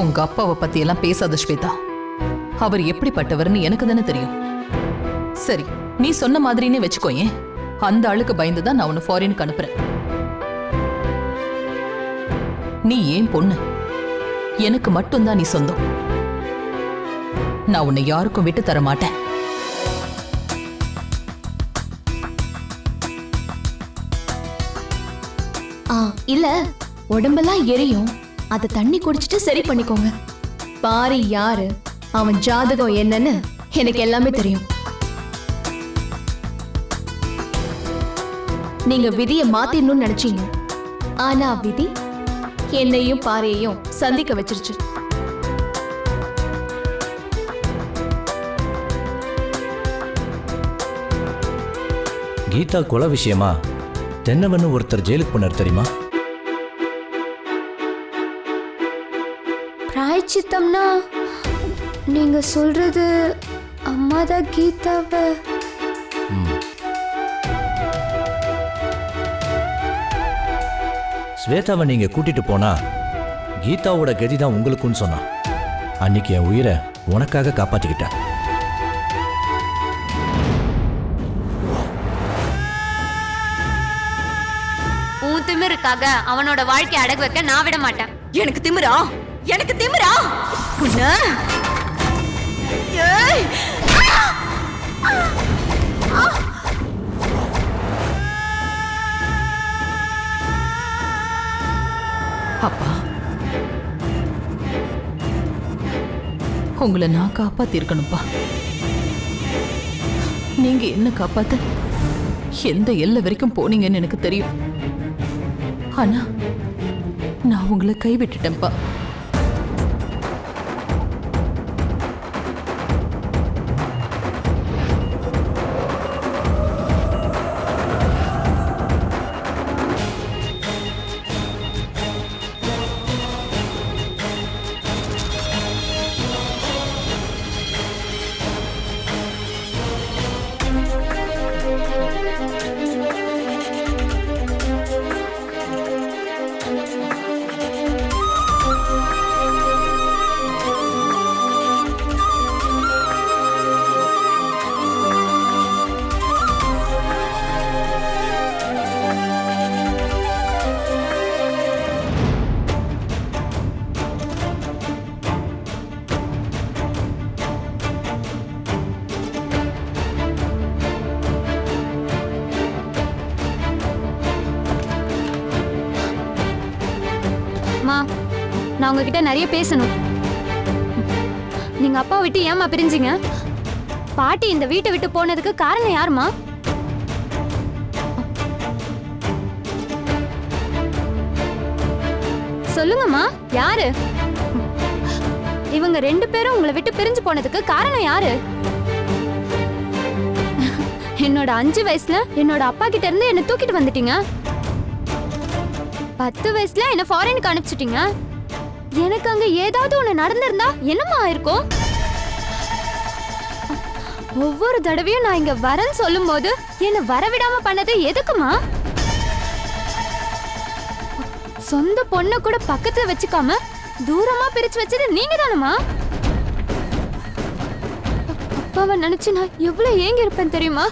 உங்க அப்பாவை பத்தி எல்லாம் பேசாத ஸ்வேதா. அவர் எப்படிப்பட்டவர்னு எனக்கு தானே தெரியும். சரி நீ சொன்ன மாதிரினே வச்சுக்கோயேன் அந்த ஆளுக்கு பயந்து தான் நான் உன்னை ஃபாரினுக்கு அனுப்புறேன். நீ ஏன் பொண்ணு? எனக்கு மட்டும்தான் நீ சொந்தம். நான் உன்னை யாருக்கும் விட்டு தர மாட்டேன். ஆ இல்ல. உடம்பெல்லாம் எரியும். அதை தண்ணி குடிச்சிட்டு சரி பண்ணிக்கோங்க. பாரி யாரு? அவன் ஜாதகம் என்னன்னு எனக்கு எல்லாமே தெரியும். நீங்க விதியை மாத்திடணும்னு நினைச்சீங்க. ஆனா விதி என்னையும் பாரியையும் சந்திக்க வச்சிருச்சு. கீதா கொலை விஷயமா? தென்னவன்னு ஒருத்தர் ஜெயிலுக்கு போனார் தெரியுமா? பிராயச்சித்தம்னா நீங்க சொல்றது அம்மா தான் கீதாவை. ஸ்வேதாவை நீங்க கூட்டிட்டு போனா கீதாவோட கதி தான் உங்களுக்குன்னு சொன்னான். அன்னைக்கு என் உயிரை உனக்காக காப்பாத்திக்கிட்டேன். உன் திமிருக்காக அவனோட வாழ்க்கையை அடகு வைக்க நான் விட மாட்டேன். எனக்கு திமிரா? எனக்கு திமிரா? உன்ன? ஏய்! அப்பா. உங்களை நான் காப்பாத்திருக்கணும்ப்பா நீங்க என்ன காப்பாத்த? எந்த எல்லை வரைக்கும் போனீங்கன்னு எனக்கு தெரியும். ஆனா நான் உங்களை கைவிட்டுட்டேன்ப்பா அம்மா நான் உங்ககிட்ட நிறைய பேசணும். நீங்கள் அப்பா விட்டு ஏமா பிரிஞ்சீங்க? பாட்டி இந்த வீட்டை விட்டு போனதுக்கு காரணம் யாருமா சொல்லுங்கம்மா யாரு? இவங்க ரெண்டு பேரும் உங்களை விட்டு பிரிஞ்சு போனதுக்கு காரணம் யாரு? என்னோட அஞ்சு வயசுல என்னோட அப்பா கிட்ட இருந்து என்ன தூக்கிட்டு வந்துட்டீங்க. பத்து வயசுல என்ன ஃபாரினுக்கு அனுப்பிச்சிட்டீங்க. எனக்கு அங்க ஏதாவது ஒண்ணு நடந்திருந்தா என்னம்மா ஆயிருக்கும்? ஒவ்வொரு தடவையும் நான் இங்க வரேன்னு சொல்லும்போது என்ன வரவிடாம பண்ணது எதுக்குமா? சொந்த பொண்ணை கூட பக்கத்துல வச்சுக்காம தூரமா பிரிச்சு வச்சது நீங்க தானம்மா அப்பாவை நினைச்சு நான் எவ்வளவு ஏங்கி இருப்பேன் தெரியுமா?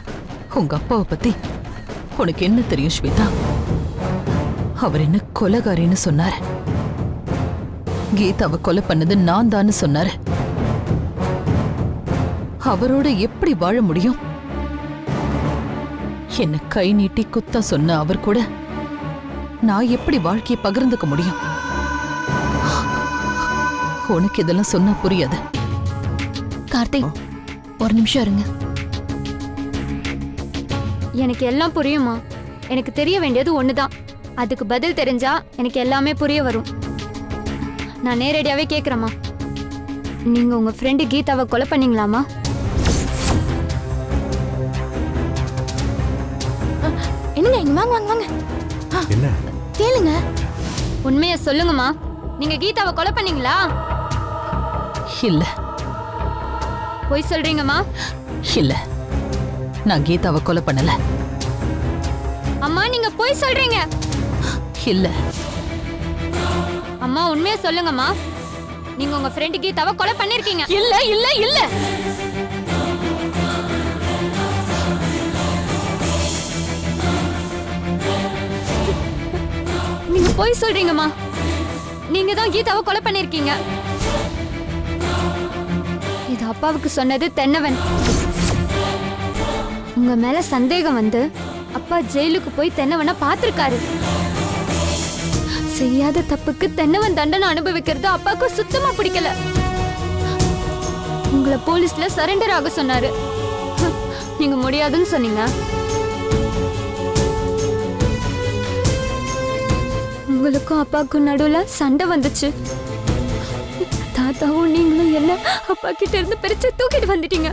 உங்க அப்பாவை பத்தி உனக்கு என்ன தெரியும் ஸ்வேதா? அவர் என்ன கொலைகாரின்னு சொன்னாரு. கீதாவை கொலை பண்ணது நான் தான் சொன்னாரு. அவரோட எப்படி வாழ முடியும்? என்ன கை நீட்டி குத்த சொன்ன அவர் கூட நான் எப்படி வாழ்க்கையை பகிர்ந்துக்க முடியும்? உனக்கு இதெல்லாம் சொன்னா புரியாது. கார்த்திக் ஒரு நிமிஷம் இருங்க. எனக்கு எல்லாம் புரியுமா? எனக்கு தெரிய வேண்டியது ஒண்ணுதான். அதுக்கு பதில் தெரிஞ்சா எனக்கு எல்லாமே புரிய வரும். நான் நேரடியாவே கேக்குறேம்மா. நீங்க உங்க ஃப்ரெண்டு கீதாவை கொலை பண்ணீங்களாமா என்னங்க இங்க வாங்க வாங்க வாங்க. என்ன? கேளுங்க. உண்மையை சொல்லுங்கம்மா. நீங்க கீதாவை கொலை பண்ணீங்களா? இல்ல. பொய் சொல்றீங்கம்மா? இல்ல. நான் கீதாவை கொலை பண்ணல. அம்மா நீங்க பொய் சொல்றீங்க. இல்ல அம்மா உண்மையை சொல்லுங்கம்மா. நீங்க உங்க ஃப்ரெண்டு கீதாவை கொலை பண்ணிருக்கீங்க. இல்ல இல்ல இல்ல. நீங்க போய் சொல்றீங்கம்மா. நீங்க தான் கீதாவை கொலை பண்ணிருக்கீங்க. இது அப்பாவுக்கு சொன்னது தென்னவன். உங்க மேல சந்தேகம் வந்து அப்பா ஜெயிலுக்கு போய் தென்னவனை பார்த்திருக்காரு. செய்யாத தப்புக்கு தென்னவன் தண்டனை அனுபவிக்கிறது அப்பாவுக்கு சுத்தமா பிடிக்கல. உங்களை போலீஸ்ல சரண்டர் ஆக சொன்னாரு. நீங்க முடியாதுன்னு சொன்னீங்க. உங்களுக்கும் அப்பாவுக்கும் நடுவுல சண்டை வந்துச்சு. தாத்தாவும் நீங்களும் என்ன அப்பா கிட்ட இருந்து பிரிச்சு தூக்கிட்டு வந்துட்டீங்க.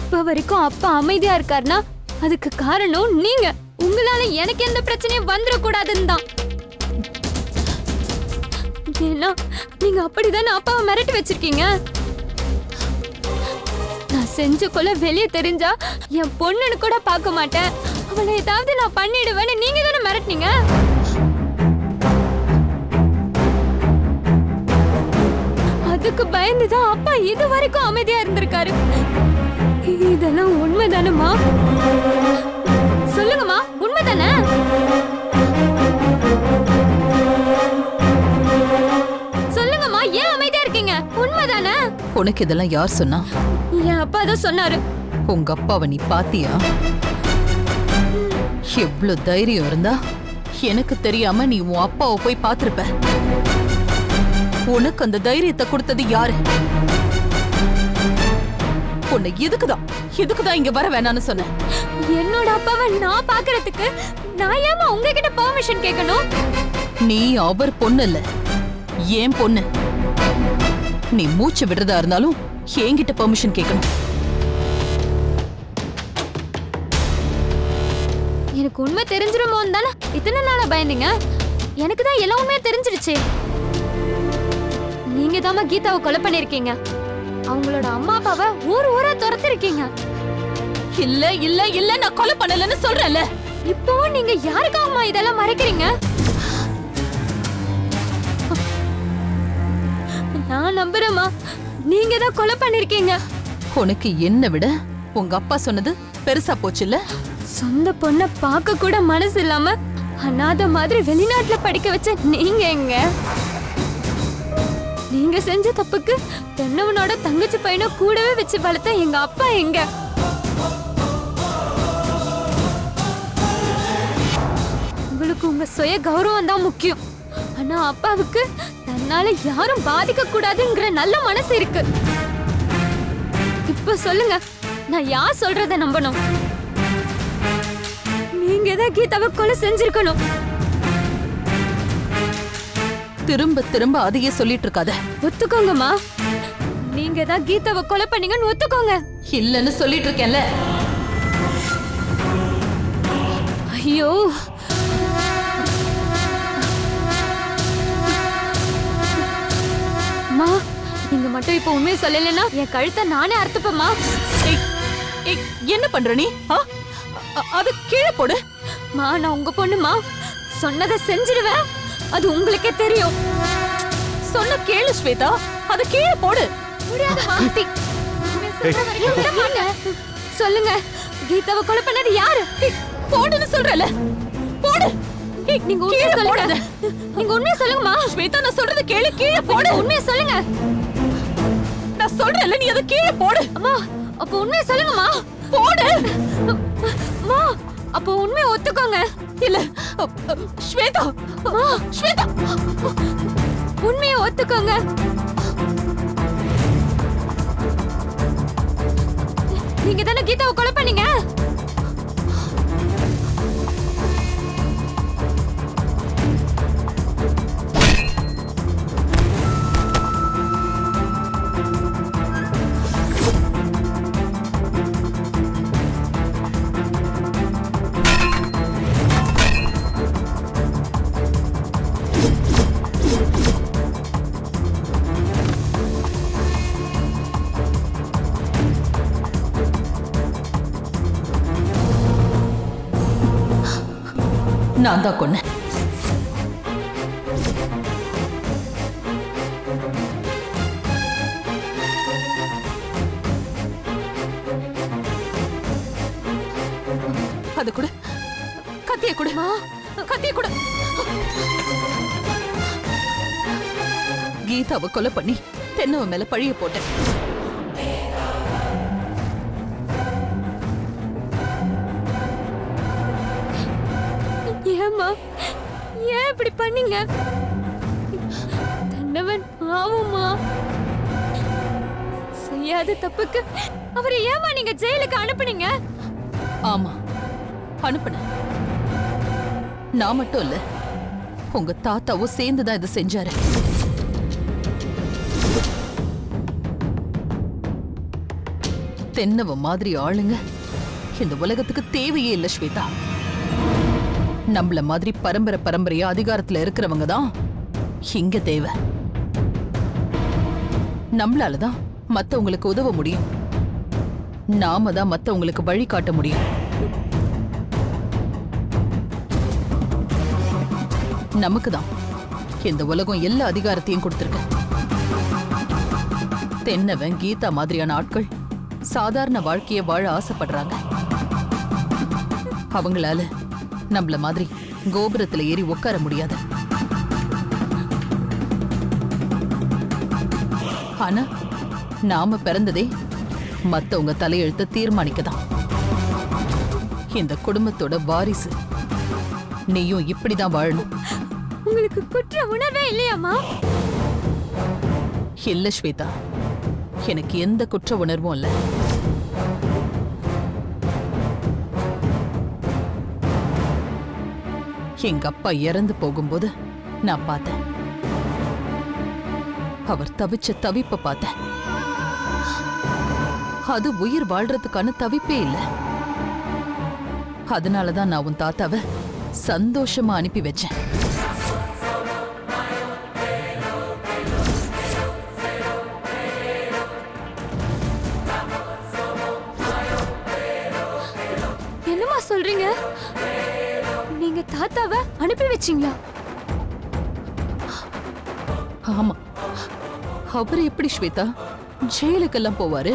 இப்ப வரைக்கும் அப்பா அமைதியா இருக்காருன்னா அதுக்கு காரணம் நீங்க. உங்களால எனக்கு எந்த பிரச்சனையும் வந்துடக்கூடாதுன்னு தான். ஏன்னா நீங்க அப்படிதானே அப்பாவை மிரட்டி வச்சிருக்கீங்க. நான் செஞ்ச கொலை வெளியே தெரிஞ்சா என் பொண்ணுன்னு கூட பார்க்க மாட்டேன். அவளை ஏதாவது நான் பண்ணிடுவேன்னு நீங்க தானே மிரட்டினீங்க? அதுக்கு பயந்துதான் அப்பா இது வரைக்கும் அமைதியா இருந்திருக்காரு. இதெல்லாம் உண்மைதானமா உண்மைதானே சொல்லுங்கம்மா ஏன் அமைதியா இருக்கீங்க? உண்மைதானே? உனக்கு இதெல்லாம் யார் சொன்னா? என் அப்பா தான் சொன்னாரு. உங்க அப்பாவை நீ பாத்தியா? எவ்ளோ தைரியம் இருந்தா எனக்கு தெரியாம நீ உன் அப்பாவை போய் பாத்திருப்ப உனக்கு அந்த தைரியத்தை கொடுத்தது யாரு? உன்னை எதுக்குதான் எதுக்குதான் இங்க வர வேணாம்னு சொன்னேன் என்னோட அப்பாவை நான் பாக்குறதுக்கு நான் ஏமா உங்ககிட்ட பெர்மிஷன் கேட்கணும்? நீ அவர் பொண்ணு இல்ல. ஏன் பொண்ணு? நீ மூச்சு விடுறதா இருந்தாலும் என்கிட்ட பெர்மிஷன் கேட்கணும். எனக்கு உண்மை தெரிஞ்சிருமோன்னு தானே இத்தனை நாளா பயந்தீங்க? எனக்கு தான் எல்லா உண்மையும் தெரிஞ்சிடுச்சு நீங்க தாம்மா கீதாவை கொலை பண்ணிருக்கீங்க அவங்களோட அம்மா அப்பாவை ஊர் ஊரா துரத்திருக்கீங்க. இல்ல இல்ல இல்ல நான் கொலை பண்ணலன்னு சொல்றேன்ல. இப்போவும் நீங்க யாருக்காகம்மா இதெல்லாம் மறைக்கிறீங்க? நான் நம்புறேம்மா. நீங்க தான் கொலை பண்ணிருக்கீங்க. உனக்கு என்ன விட உங்க அப்பா சொன்னது பெருசா போச்சுல்ல? சொந்த பொண்ண பார்க்க கூட மனசு இல்லாம அனாதை மாதிரி வெளிநாட்டுல படிக்க வச்ச நீங்க எங்க? நீங்க செஞ்ச தப்புக்கு தென்னவனோட தங்கச்சி பையனை கூடவே வச்சு வளர்த்த எங்க அப்பா எங்க? உங்க சுய கௌரவம் தான் முக்கியம். ஆனா அப்பாவுக்கு தன்னால யாரும் பாதிக்க கூடாதுங்கிற நல்ல மனசு இருக்கு. இப்ப சொல்லுங்க நான் யார் சொல்றத நம்பணும்? நீங்க தான் கீதாவை கொலை செஞ்சிருக்கணும். திரும்ப திரும்ப அதையே சொல்லிட்டு இருக்காத. ஒத்துக்கோங்கம்மா. நீங்க தான் கீதாவை கொலை பண்ணீங்கன்னு ஒத்துக்கோங்க. இல்லன்னு சொல்லிட்டு இருக்கேன்ல. ஐயோ அம்மா நீங்க மட்டும் இப்ப உண்மையை சொல்லலைன்னா என் கழுத்தை நானே அறுத்துப்பேம்மா. என்ன பண்ற நீ? அது கீழே போடு. மா நான் உங்க பொண்ணுமா சொன்னதை செஞ்சிடுவேன். அது உங்களுக்கே தெரியும். சொன்ன கேளு ஸ்வேதா. அது கீழே போடு. சொல்லுங்க கீதாவை கொலை பண்ணது யாரு? போடுன்னு சொல்றல நீங்க உண்மையை சொல்லுங்க. நீங்க உண்மையை சொல்லுங்கம்மா. ஸ்வேதா நான் சொல்றது கேளு கீழே போடு. உண்மையை சொல்லுங்க. நான் சொல்றேன்ல நீ அதை கீழே போடு. அம்மா அப்ப உண்மையை சொல்லுங்கம்மா. போடு. அம்மா அப்ப உண்மையை ஒத்துக்கோங்க. இல்ல ஸ்வேதா ஸ்வேதா. உண்மையை ஒத்துக்கோங்க. நீங்க தானே கீதாவை கொலை பண்ணீங்க? நான் தான் கொன்னேன். அது கூட. கத்திய கூட. கத்திய கூட. கீதாவை கொலை பண்ணி தென்னவ மேல பழிய போட்டேன். இப்படி பண்ணீங்க? தன்னவன் ஆவுமா செய்யாத தப்புக்கு அவரை ஏமா நீங்க ஜெயிலுக்கு அனுப்புனீங்க? ஆமா அனுப்புனேன். நான் மட்டும் இல்ல உங்க தாத்தாவும் சேர்ந்துதான் இதை செஞ்சாரு. தென்னவ மாதிரி ஆளுங்க இந்த உலகத்துக்கு தேவையே இல்ல ஸ்வேதா. நம்மள மாதிரி பரம்பரை பரம்பரையா அதிகாரத்துல இருக்கிறவங்க தான் இங்க தேவை. நம்மளால தான் மத்தவங்களுக்கு உதவ முடியும். நாம தான் மத்தவங்களுக்கு வழி காட்ட முடியும். நமக்கு தான் இந்த உலகம் எல்லா அதிகாரத்தையும் கொடுத்துருக்கு. தென்னவன் கீதா மாதிரியான ஆட்கள் சாதாரண வாழ்க்கையை வாழ ஆசைப்படுறாங்க. அவங்களால நம்மள மாதிரி கோபுரத்துல ஏறி உட்கார முடியாது. ஆனா நாம பிறந்ததே மத்தவங்க தலையெழுத்த தீர்மானிக்கதான். இந்த குடும்பத்தோட வாரிசு நீயும் இப்படிதான் வாழணும். உங்களுக்கு குற்ற உணர்வே இல்லையாம்மா? இல்ல ஸ்வேதா எனக்கு எந்த குற்ற உணர்வும் இல்ல. எங்க அப்பா இறந்து போகும்போது நான் பார்த்தேன். அவர் தவிச்ச தவிப்ப பார்த்தேன். அது உயிர் வாழ்றதுக்கான தவிப்பே இல்ல. அதனாலதான் நான் உன் தாத்தாவை சந்தோஷமா அனுப்பி வச்சேன். அனுப்பி ஆமா. அவர் எப்படி ஸ்வேதா? ஜெயிலுக்கெல்லாம் போவாரு?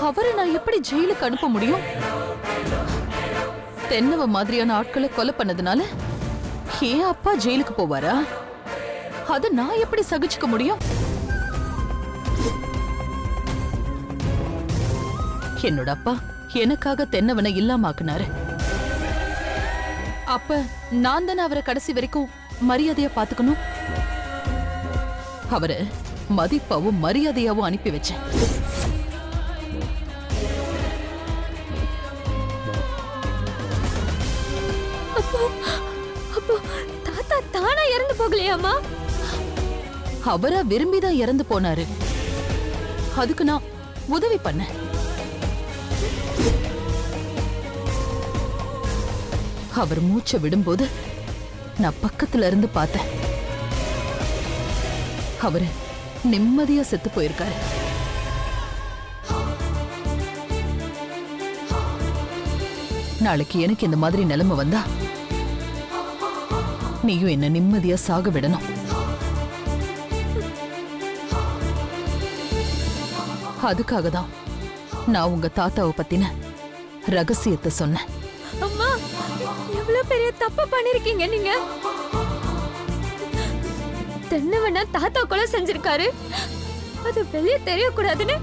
அவரை நான் எப்படி ஜெயிலுக்கு அனுப்ப முடியும்? தென்னவ மாதிரியான ஆட்களை கொலை பண்ணதுனால ஏன் அப்பா ஜெயிலுக்கு போவாரா? அத நான் எப்படி சகிச்சுக்க முடியும்? என்னோட அப்பா எனக்காக தென்னவனை இல்லாமாக்குனாரு அப்ப நான் தானே அவரை கடைசி வரைக்கும் மரியாதையா பாத்துக்கணும் அவரை மதிப்பாவும் மரியாதையாவும் அனுப்பி வச்சேன். தாத்தா தானா இறந்து போகலையாம்மா அவரா விரும்பிதான் இறந்து போனாரு. அதுக்கு நான் உதவி பண்ணேன். அவர் மூச்சை விடும்போது நான் பக்கத்துல இருந்து பார்த்தேன். அவரு நிம்மதியா செத்து போயிருக்காரு. நாளைக்கு எனக்கு இந்த மாதிரி நிலைமை வந்தா நீயும் என்ன நிம்மதியா சாக விடணும். அதுக்காக தான் நான் உங்க தாத்தாவை பத்தின ரகசியத்தை சொன்னேன். எவ்வளவு பெரிய தப்பு பண்ணிருக்கீங்க நீங்க? தென்னவனா தாத்தா கொலை செஞ்சிருக்காரு. அது வெளியே தெரியக்கூடாதுன்னு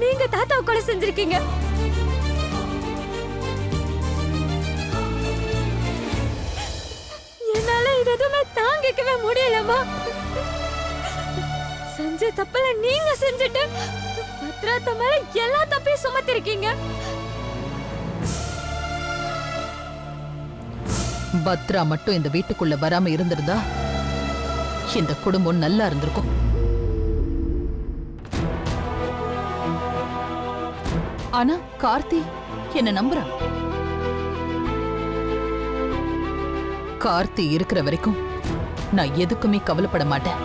நீங்க தாத்தா கொலை செஞ்சிருக்கீங்க. என்னால இது எதுவுமே தாங்கிக்கவே முடியலம்மா. செஞ்ச தப்பல நீங்க செஞ்சுட்டு பத்ராத்த மேல எல்லா தப்பையும் சுமத்திருக்கீங்க. பத்ரா மட்டும் இந்த வீட்டுக்குள்ள வராம இருந்திருந்தா இந்த குடும்பம் நல்லா இருந்திருக்கும். ஆனா கார்த்தி என்ன நம்புறான் கார்த்தி இருக்கிற வரைக்கும் நான் எதுக்குமே கவலைப்பட மாட்டேன்.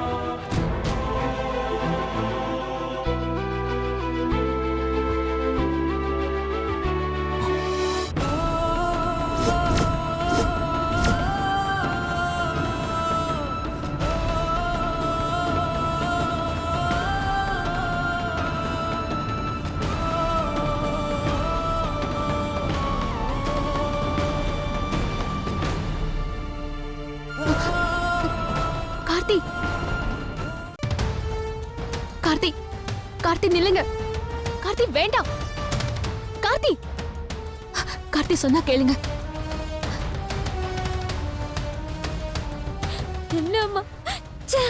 வேண்டாம். கார்த்தி! கார்த்தி சொன்னா கேளுங்க. என்னம்மா ச்சே!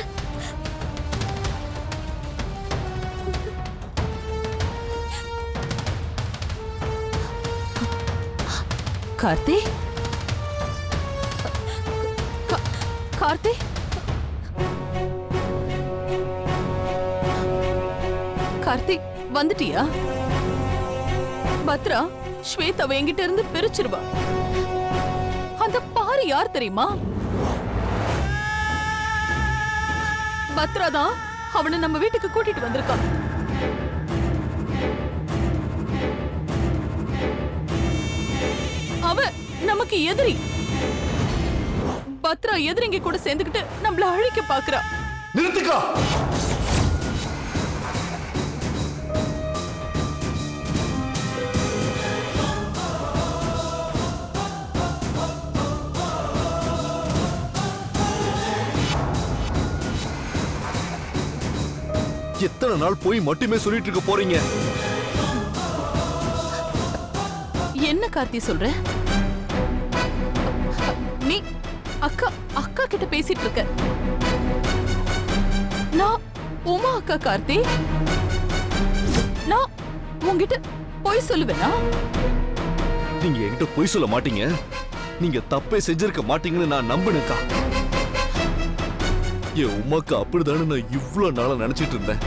கார்த்தி? கார்த்தி? கார்த்திக் வந்துட்டியா? பத்ரா ஸ்வேதாவை என்கிட்ட இருந்து பிரிச்சிருவா. அந்த பாரு யார் தெரியுமா? பத்ரா தான் அவனை நம்ம வீட்டுக்கு கூட்டிட்டு வந்திருக்கான் அவ நமக்கு எதிரி. பத்ரா எதிரிங்க கூட சேர்ந்துக்கிட்டு நம்மள அழிக்க பாக்குறா. நிறுத்துக்கா! எத்தனை நாள் போய் மட்டுமே சொல்லிட்டு இருக்க போறீங்க? என்ன கார்த்தி சொல்ற? நீ அக்கா அக்கா கிட்ட பேசிட்டு இருக்க. நான் உமா அக்கா கார்த்தி. நான் உன்கிட்ட போய் சொல்லுவேனா? நீங்க என்கிட்ட பொய் சொல்ல மாட்டீங்க. நீங்க தப்பே செஞ்சிருக்க மாட்டீங்கன்னு நான் நம்பினேக்கா என் உமாக்கு அப்படிதானே நான் இவ்வளவு நாளா நினைச்சிட்டு இருந்தேன்.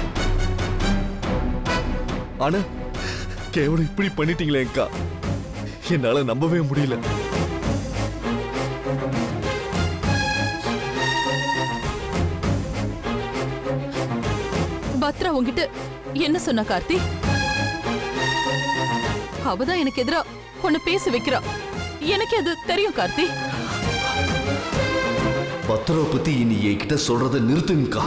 ஆனா கேவலம் இப்படி பண்ணிட்டீங்களே அக்கா. என்னால நம்பவே முடியல. பத்ரா உன்கிட்ட என்ன சொன்ன கார்த்தி? அவதான் எனக்கு எதிரா உன்னை பேச வைக்கிறா. எனக்கு அது தெரியும் கார்த்தி. பத்திரவை பத்தி இனி என்கிட்ட சொல்றத நிறுத்துங்கக்கா.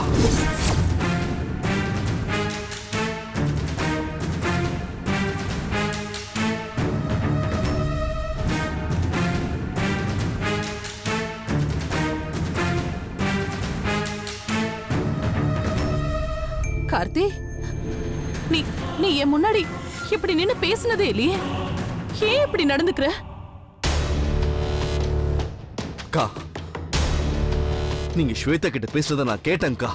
கார்த்தி நீ நீ என் முன்னாடி இப்படி நின்னு பேசினதே இல்லையே? ஏன் இப்படி நடந்துக்கிற? நீங்க ஸ்வேதா கிட்ட பேசுறத நான் கேட்டேன்க்கா.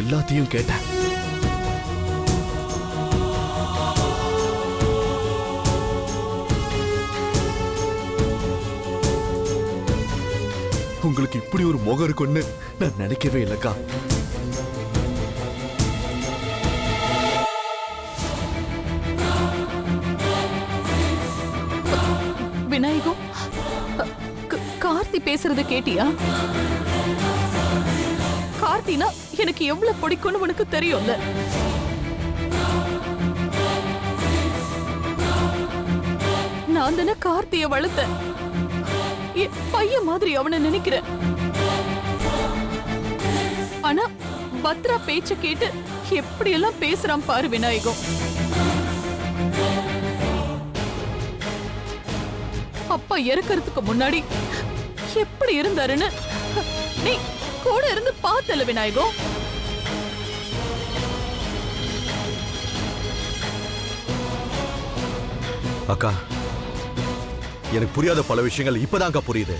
எல்லாத்தையும் கேட்டேன். உங்களுக்கு இப்படி ஒரு முகம் இருக்கும்னு நான் நினைக்கவே இல்லக்கா. கார்த்தி பேசுறத கேட்டியா? கார்த்தினா எனக்கு எவ்வளவு பிடிக்கும்னு உனக்கு தெரியும்ல. நான் தானே கார்த்திய வளர்த்தேன். என் பையன் மாதிரி அவனை நினைக்கிறேன். ஆனா பத்ரா பேச்ச கேட்டு எப்படி எல்லாம் பேசுறான் பாரு விநாயகம். அப்பா இறக்கறதுக்கு முன்னாடி எப்படி இருந்தாருன்னு? நீ கூட இருந்து பார்த்தல விநாயகோ. அக்கா எனக்கு புரியாத பல விஷயங்கள் இப்பதான்க்கா புரியுது.